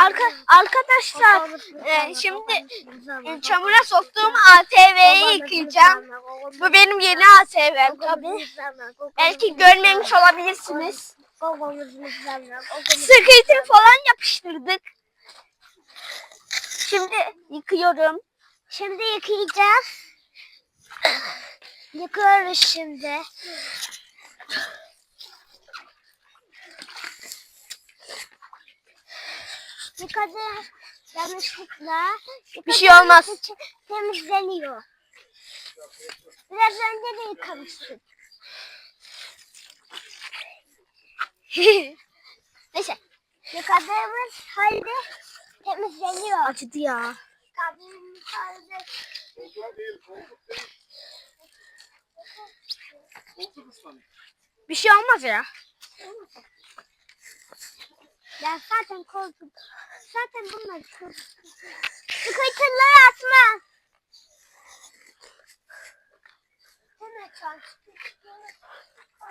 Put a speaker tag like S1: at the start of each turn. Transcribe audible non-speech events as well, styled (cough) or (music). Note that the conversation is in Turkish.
S1: Arka, arkadaşlar e, şimdi e, çamura soktuğum ATV'yi yıkayacağım. Bu benim yeni ATV'm tabii. Belki görmemiş olabilirsiniz. Sıkıntı falan yapıştırdık. Şimdi yıkıyorum.
S2: Şimdi yıkayacağız. Yıkıyoruz şimdi. Yıkadı yanlışlıkla.
S1: Bir şey olmaz.
S2: yıkadığımız için Temizleniyor. Biraz önce de yıkamıştık. (laughs)
S1: Neyse.
S2: Yıkadığımız halde temizleniyor.
S1: Acıdı ya.
S2: Yıkadığımız halde
S1: Bir şey olmaz ya.
S2: Ya zaten korktum. Zaten bunlar korktum. Kıkırtıları atma. Hemen çantayı